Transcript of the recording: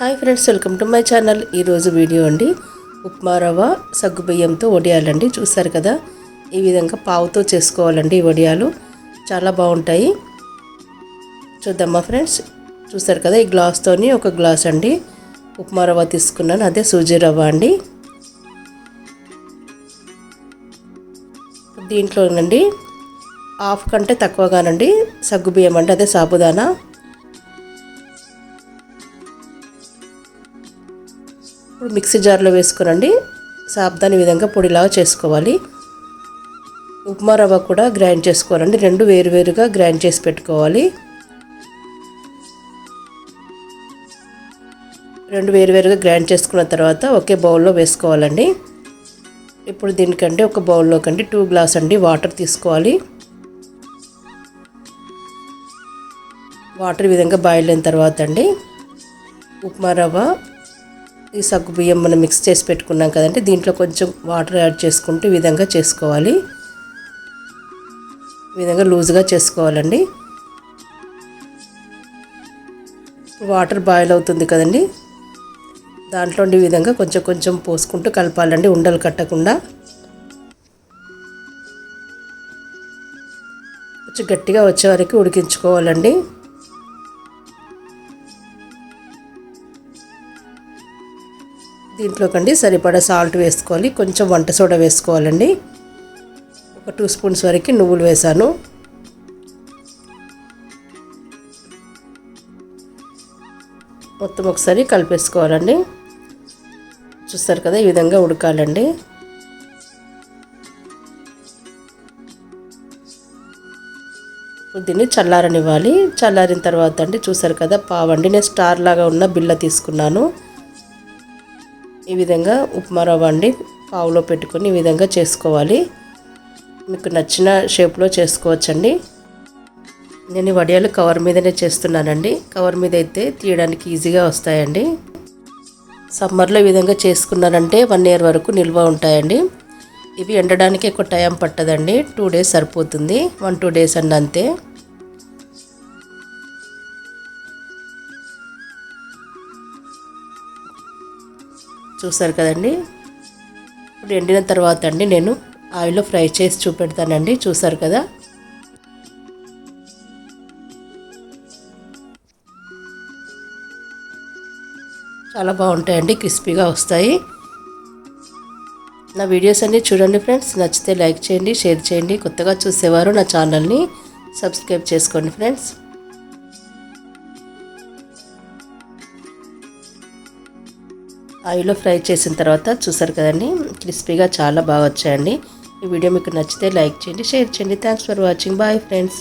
Hi friends welcome to my channel. ఈరోజు video అండి ఉప్మా రవ్వ సగ్గుబియ్యంతో వడియాలండి. చూసారు కదా ఈ విధంగా పావుతో చేసుకోవాలండి ఈ వడియాలు. చాలా బాగుంటాయి. చూద్దామా ఫ్రెండ్స్? చూసారు కదా ఈ గ్లాస్తోని ఒక గ్లాస్ అండి ఉప్మా రవ్వ తీసుకున్నాను. అదే సూజీ రవ్వ అండి. దీంట్లోనండి హాఫ్ కంటే తక్కువగానండి సగ్గుబియ్యం అండి అదే సాబుదానా. ఇప్పుడు మిక్సీ జార్లో వేసుకునండి సాబ్దాని విధంగా పొడిలాగా చేసుకోవాలి. ఉప్మా రవ్వ కూడా గ్రైండ్ చేసుకోవాలండి. రెండు వేరువేరుగా గ్రైండ్ చేసి పెట్టుకోవాలి. రెండు వేరువేరుగా గ్రైండ్ చేసుకున్న తర్వాత ఒకే బౌల్లో వేసుకోవాలండి. ఇప్పుడు దీనికంటే ఒక బౌల్లో కండి టూ గ్లాస్ అండి వాటర్ తీసుకోవాలి. వాటర్ విధంగా బాయిల్ అయిన తర్వాత అండి ఉప్మా రవ్వ ఈ సగ్గు బియ్యం మనం మిక్స్ చేసి పెట్టుకున్నాం కదండి. దీంట్లో కొంచెం వాటర్ యాడ్ చేసుకుంటూ ఈ విధంగా చేసుకోవాలి. ఈ విధంగా లూజ్గా చేసుకోవాలండి. వాటర్ బాయిల్ అవుతుంది కదండి. దాంట్లో ఈ విధంగా కొంచెం కొంచెం పోసుకుంటూ కలపాలండి. ఉండలు కట్టకుండా. కొంచెం గట్టిగా వచ్చే వరకు ఉడికించుకోవాలండి. దీంట్లోకండి సరిపడా సాల్ట్ వేసుకోవాలి. కొంచెం వంట సోడా వేసుకోవాలండి. ఒక టూ స్పూన్స్ వరకు నువ్వులు వేసాను. మొత్తం ఒకసారి కలిపేసుకోవాలండి. చూస్తారు కదా ఈ విధంగా ఉడకాలండి. దీన్ని చల్లారనివ్వాలి. చల్లారిన తర్వాత అండి చూసారు కదా పావండి. నేను స్టార్ లాగా ఉన్న బిల్ల తీసుకున్నాను. ఈ విధంగా ఉప్మా రవ్వ అండి పావులో పెట్టుకొని ఈ విధంగా చేసుకోవాలి. మీకు నచ్చిన షేప్లో చేసుకోవచ్చండి. నేను వడియాలు కవర్ మీదనే చేస్తున్నానండి. కవర్ మీద అయితే తీయడానికి ఈజీగా వస్తాయండి. సమ్మర్లో ఈ విధంగా చేసుకున్నారంటే వన్ ఇయర్ వరకు నిల్వ ఉంటాయండి. ఇవి ఎండడానికి ఎక్కువ టైం పట్టదండి. టూ డేస్ సరిపోతుంది. వన్ టూ డేస్ అండి అంతే చూసారు కదండి? ఇప్పుడు ఎండిన తర్వాత అండి నేను ఆయిల్లో ఫ్రై చేసి చూపెడతానండి. చూసారు కదా? చాలా బాగుంటాయండి క్రిస్పీగా వస్తాయి. నా వీడియోస్ అన్నీ చూడండి ఫ్రెండ్స్. నచ్చితే లైక్ చేయండి షేర్ చేయండి. కొత్తగా చూసేవారు నా ఛానల్ని సబ్స్క్రైబ్ చేసుకోండి ఫ్రెండ్స్. ఆయిల్లో ఫ్రై చేసిన తర్వాత చూసారు కదండి క్రిస్పీగా చాలా బాగా వచ్చాయండి. ఈ వీడియో మీకు నచ్చితే లైక్ చేయండి షేర్ చేయండి. Thanks for watching bye friends